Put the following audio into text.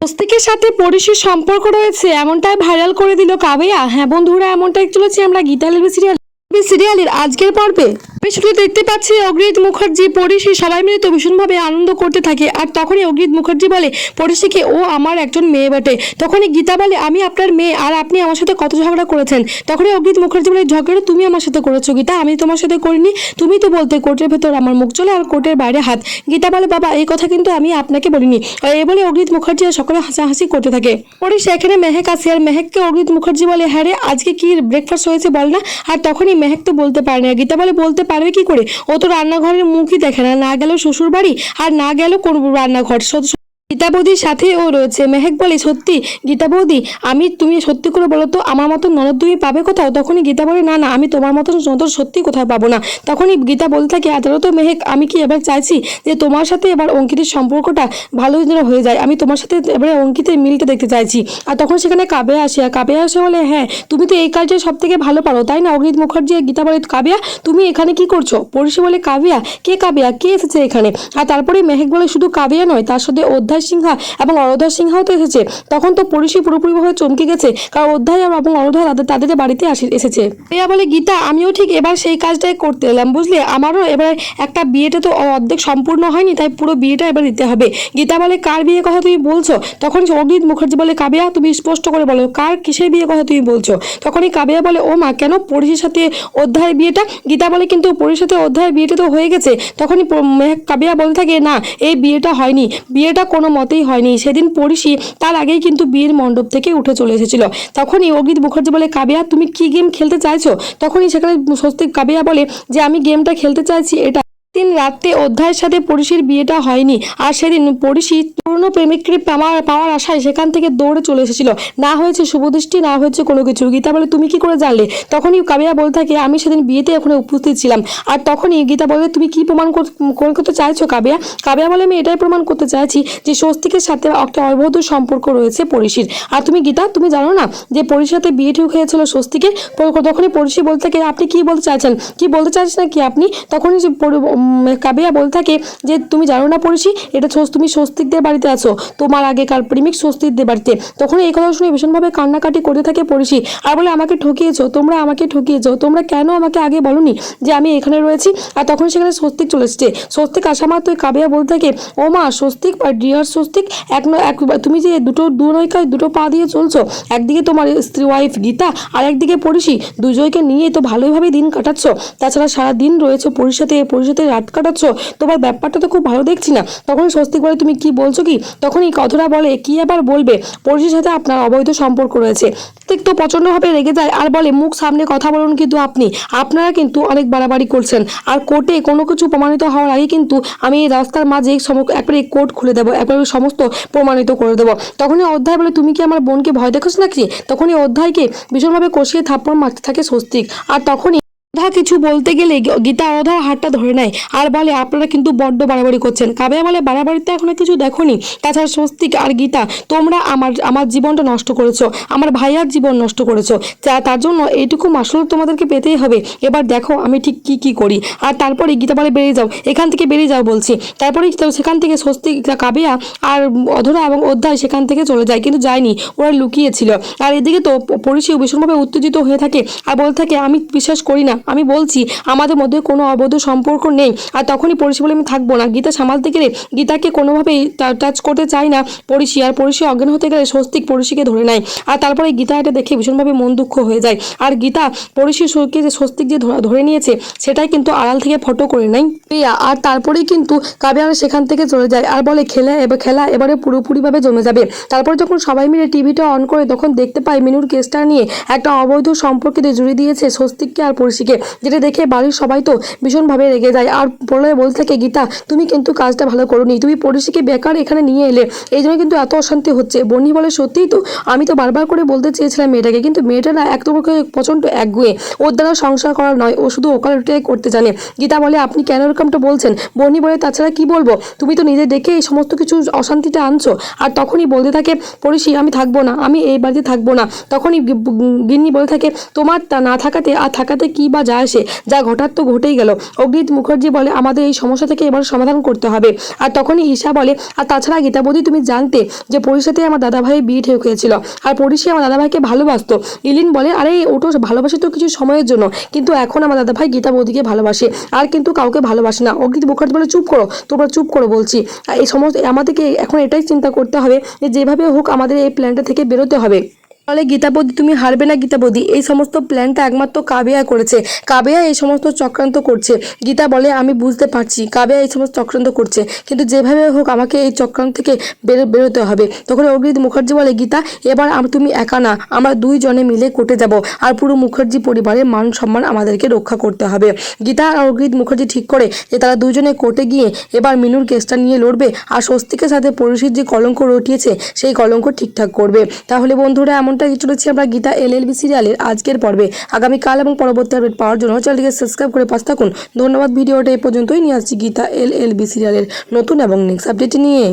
স্বস্তিকের সাথে পরিশের সম্পর্ক রয়েছে, এমনটাই ভাইরাল করে দিল কাবেয়া। হ্যাঁ বন্ধুরা, এমনটাই চলেছে আমরা গীতা সিরিয়াল সিরিয়ালের আজকের পর্বে। শুধু দেখতে পাচ্ছি অগ্রিত মুখার্জি, পরিশি সবাই মিলে তো ভীষণভাবে আনন্দ করতে থাকে। আর তখনই অগ্রিত মুখার্জি বলে পরিশিকে ও আমার একজন মেয়ে বটে? তখনই গীতা বলে, আমি আপনার মেয়ে, আর আপনি আমার সাথে কত ঝগড়া করেছেন? তখনই অগ্রিত মুখার্জি বলে, ঝগড়া তুমি আমার সাথে করেছ গীতা, আমি তোমার সাথে করিনি। তুমি তো বলতে কোর্টের ভেতর আমার মুখ চলে আর কোর্টের বাইরে হাত। গীতা বলে, বাবা, এই কথা কিন্তু আমি আপনাকে বলিনি। এই বলে অগ্রিত মুখার্জি আর সকলে হাসাহাসি করতে থাকে। পরে সেখানে মেহেক আসে আর মেহেককে অগ্রিত মুখার্জি বলে হ্যাঁ রে, আজকে কি ব্রেকফাস্ট হয়েছে বল না? আর তখনই মেহেক তো বলতে পারে না। গীতা বলে, বলতে পারবে কি করে? ও তো রান্নাঘরের মুখই দেখে না। না গেল শ্বশুর বাড়ি আর না গেল কোন রান্নাঘর। গীতা বৌদির সাথে ও রয়েছে। মেহেক বলে, সত্যি গীতা বৌদি আমি, তুমি সত্যি করে বলো তো, আমার মতন ননদ তুমি পাবে কোথাও? তখনই গীতা বলে না না, আমি তোমার মতন ননদ সত্যি কোথাও পাবো না। তখনই গীতা বলতে থাকে এতটা তো মেহেক, আমি কি এবার চাইছি যে তোমার সাথে এবার অঙ্কিতের সম্পর্কটা ভালো যেন হয়ে যায়? আমি তোমার সাথে এবারে অঙ্কিতের মিলটা দেখতে চাইছি। আর তখন সেখানে কাবে আসে, আর কাবে আসে বলে হ্যাঁ তুমি তো এই কাজটা সব থেকে ভালো পারো, তাই না অগ্নিত মুখার্জি গীতা বলে কাবিয়া, তুমি এখানে কি করছ? পড়শি বলে, কাবিয়া, কে কাবিয়া? কে এসেছে এখানে? আর তারপরে মেহেক বলে, শুধু কাবিয়া নয়, তার সাথে অধ্যায় সিংহা এবং অরোধা সিংহাও তো এসেছে। তখন তো পড়শি পুরোপুরিভাবে চমকে গেছে। কারণ অধ্যায় এবং অরোধা তাদের তাদের বাড়িতে আসে এসেছে। প্রিয়া বলে, গীতা, আমিও ঠিক এবার সেই কাজটাই করতে এলাম, বুঝলে? আমারও এবার একটা বিয়েটা তো অর্ধেক সম্পূর্ণ হয়নি, তাই পুরো বিয়েটা এবার দিতে হবে। গীতা বলে, কার বিয়ে কথা তুমি বলছো? তখন অগ্নিত মুখার্জি বলে, কাবিয়া, তুমি স্পষ্ট করে বলো, কার কিসের বিয়ে কথা তুমি বলছো? তখনই কাবিয়া বলে ও মা কেন পরিষের সাথে অধ্যায়ের বিয়েটা? গীতা বলে, কিন্তু পরিষের সাথে অধ্যায়ের বিয়েটা তো হয়ে গেছে। তখনই কাবিয়া বলে থাকে, না, এই বিয়েটা হয়নি। বিয়েটা কোনো মতেই হয়নি। সেদিন পড়িসি তার আগেই কিন্তু বিয়ের মণ্ডপ থেকে উঠে চলে এসেছিল। তখনই অগ্রিত মুখার্জি বলে, কাবিয়া, তুমি কি গেম খেলতে চাইছো? তখনই সেখানে স্বস্তিক কাবিয়া বলে যে, আমি গেমটা খেলতে চাইছি, এটা দিন রাত্রে অধ্যায়ের সাথে পরিশির বিয়েটা হয়নি। আর সেদিন পরিশি পুরনো প্রেমিককে পাওয়ার পাওয়ার আশায় সেখান থেকে দৌড়ে চলে এসেছিল। না হয়েছে শুভদৃষ্টি, না হয়েছে কোনো কিছু। গীতা বলে, তুমি কি করে জানলে? তখনই কাবিয়া বলতে থাকে, আমি সেদিন বিয়েতে ওখানে উপস্থিত ছিলাম। আর তখনই গীতা বলে, তুমি কি প্রমাণ কর- কর- করতে চাইছো কাবিয়া? কাবিয়া বলে, আমি এটাই প্রমাণ করতে চাইছি যে স্বস্তিকের সাথে একটা অবৈধ সম্পর্ক রয়েছে পরিশির আর তুমি গীতা, তুমি জানো না যে পরিশির সাথে বিয়ে ঠিক হয়েছিল স্বস্তিকের প- তখনই পরিশি বলতে থাকে, আপনি কি বলতে চাইছেন? কি বলতে চাইছেন কি আপনি? তখনই কাবিয়া বলতে থাকে যে, তুমি জানো না পড়েছি, এটা তুমি স্বস্তিকদের বাড়িতে আছো। তোমার আগেকার প্রেমিক স্বস্তিকদের বাড়িতে। তখন এই কথা শুনে ভীষণভাবে কান্নাকাটি করতে থাকে পড়েছি। আর বলে, আমাকে ঠকিয়েছো, তোমরা আমাকে ঠকিয়েছো, তোমরা কেন আমাকে আগে বলনি যে আমি এখানে রয়েছি? আর তখন সেখানে স্বস্তিক চলে এসছে। স্বস্তিক আসা মাত্রই কাবিয়া বলতে থাকে, ও মা, স্বস্তিক বা ডিয়ার স্বস্তিক, এক এক, তুমি যে দুটো, দু নৌকায় দুটো পা দিয়ে চলছো, একদিকে তোমার স্ত্রী ওয়াইফ গীতা, আর একদিকে পড়িসি দুজনকে নিয়ে তো ভালোইভাবে দিন কাটাচ্ছ। তাছাড়া সারা দিন রয়েছে পরিষদে পরিষদে রাত কাটাচ্ছ? তোমার ব্যাপারটা তো খুব ভালো দেখছি না। তখন স্বস্তিক বলে, তুমি কি বলছো কি? তখন এই কথাটা বলে, কি আবার বলবে? পরিষের সাথে আপনার অবৈধ সম্পর্ক রয়েছে। স্বস্তিক তো প্রচণ্ডভাবে রেগে যায় আর বলে, মুখ সামনে কথা বলুন কিন্তু আপনি। আপনারা কিন্তু অনেক বাড়াবাড়ি করছেন। আর কোর্টে কোনো কিছু প্রমাণিত হওয়ার আগে কিন্তু আমি এই রাস্তার মাঝে একবারে কোর্ট খুলে দেবো, একবারে সমস্ত প্রমাণিত করে দেবো। তখনই অধ্যায় বলে, তুমি কি আমার বোনকে ভয় দেখোস নাকি? তখনই অধ্যায়কে ভীষণভাবে কষিয়ে থাপ্পড় মারতে থাকে স্বস্তিক। আর তখনই অধা কিছু বলতে গেলে গীতা অধার হাতটা ধরে নেয়। আর বলে, আপনারা কিন্তু বড্ড বাড়াবাড়ি করছেন। কাবিয়া বলে, বাড়াবাড়িতে এখনও কিছু দেখোনি। তাছাড়া স্বস্তিক আর গীতা, তোমরা আমার আমার জীবনটা নষ্ট করেছ। আমার ভাইয়ার জীবন নষ্ট করেছ। তার জন্য এইটুকু মাসুল তোমাদেরকে পেতেই হবে। এবার দেখো আমি ঠিক কি কি করি। আর তারপরে গীতা বলে, বেরিয়ে যাও। এখান থেকে বেরিয়ে যাও বলছি। তারপরে সেখান থেকে স্বস্তিক কাবিয়া আর অধরা এবং অধ্যায় সেখান থেকে চলে যায়, কিন্তু যায়নি। ওরা লুকিয়েছিল। আর এদিকে তো পরিষেও ভীষণভাবে উত্তেজিত হয়ে থাকে। আর বলতে থাকে, আমি বিশ্বাস করি না। আমি বলছি, আমাদের মধ্যে কোনো অবৈধ সম্পর্ক নেই আর তখনই পরিষে বলে আমি থাকব না। গীতা সামালতে গেলে গীতাকে কোনোভাবেই টাচ করতে চাই না পরিষি আর পরিষি অজ্ঞান হতে গেলে স্বস্তিক পরিষিকে ধরে নেয়। আর তারপরে গীতা এটা দেখে ভীষণভাবে মন দুঃখ হয়ে যায়। আর গীতা পরিষি সুরকে যে স্বস্তিক যে ধরা- নিয়েছে, সেটাই কিন্তু আড়াল থেকে ফটো করে নেয়। প্রিয়া, আর তারপরেই কিন্তু কাবিয়ারা সেখান থেকে চলে যায় আর বলে, খেলা এবার খেলা এবারে পুরোপুরিভাবে জমে যাবে। তারপরে যখন সবাই মিলে টিভিটা অন করে, তখন দেখতে পায় মিনুর কেসটা নিয়ে একটা অবৈধ সম্পর্কে জুড়ে দিয়েছে স্বস্তিককে আর পরিষিকে যেটা দেখে বাড়ির সবাই তো ভীষণভাবে রেগে যায়। আর বলে বলতে থাকে গীতা, তুমি কিন্তু কাজটা ভালো করোনি। তুমি পরিষিকে বেকার এখানে নিয়ে এলে। এই জন্য কিন্তু এত অশান্তি হচ্ছে। বন্নি বলে, সত্যিই তো, আমি তো বারবার করে বলতে চেয়েছিলাম মেয়েটাকে, কিন্তু মেয়েটা না এক তোমাকে প্রচণ্ড একগুয়ে। ওর দ্বারা সংসার করা নয়, ও শুধু ওকালটাই করতে জানে। গীতা বলে, আপনি কেন এরকমটা বলছেন? বন্নি বলে, তাছাড়া কি বলব? তুমি তো নিজে দেখে এই সমস্ত কিছু অশান্তিটা আনছো। আর তখনই বলতে থাকে পড়িসি আমি থাকব না, আমি এই বাড়িতে থাকব না। তখনই গিন্নি বলে থাকে, তোমার তা না থাকাতে, আর থাকাতে কী বা বা যা আসে, যা ঘটার তো ঘটেই গেল। অগ্রিত মুখার্জি বলে, আমাদের এই সমস্যা থেকে এবার সমাধান করতে হবে। আর তখনই ঈশা বলে, আর তাছাড়া গীতাবধি তুমি জানতে যে সাথে আমার দাদা ভাই বিয়ে ঠিক হয়েছিল আর পরিষে আমার দাদা ভাইকে ভালোবাসতো। ইলিন বলে, আরে ওটো ভালোবাসে তো কিছু সময়ের জন্য, কিন্তু এখন আমার দাদা ভাই গীতা বৌদিকে ভালোবাসে, আর কিন্তু কাউকে ভালোবাসে না। অগ্রিত মুখার্জি বলে, চুপ করো, তোমরা চুপ করো বলছি। এই সমস্ত, আমাদেরকে এখন এটাই চিন্তা করতে হবে যে, যেভাবে হোক আমাদের এই প্ল্যানটা থেকে বেরোতে হবে। তাহলে গীতাবধি তুমি হারবে না গীতাবধি এই সমস্ত প্ল্যানটা একমাত্র কাবেয়া করেছে। কাবেয়া এই সমস্ত চক্রান্ত করছে। গীতা বলে, আমি বুঝতে পারছি কাবেয়া এই সমস্ত চক্রান্ত করছে। কিন্তু যেভাবে হোক, আমাকে এই চক্রান্ত থেকে বেরো, বেরোতে হবে। তখন অগ্রিত মুখার্জি বলে, গীতা, এবার তুমি একা না, আমরা দুইজনে মিলে কোর্টে যাব। আর পুরো মুখার্জি পরিবারের মান সম্মান আমাদেরকে রক্ষা করতে হবে। গীতা আর অগ্রিত মুখার্জি ঠিক করে যে, তারা দুজনে কোর্টে গিয়ে এবার মিনুর কেসটা নিয়ে লড়বে আর স্বস্তিকের সাথে পরিষদ যে কলঙ্ক রটিয়েছে, সেই কলঙ্ক ঠিকঠাক করবে। তাহলে বন্ধুরা এমনটাই চলেছি আমরা গীতা এল এল বি সিরিয়ালের আজকের পর্বে। আগামীকাল এবং পরবর্তী আপডেট পাওয়ার জন্য চ্যানেলটিকে সাবস্ক্রাইব করে পাশ থাকুন। ধন্যবাদ, ভিডিওটা এই পর্যন্তই। নিয়ে আসছি গীতা এল এল বি সিরিয়ালের নতুন এবং নেক্সট আপডেট নিয়ে।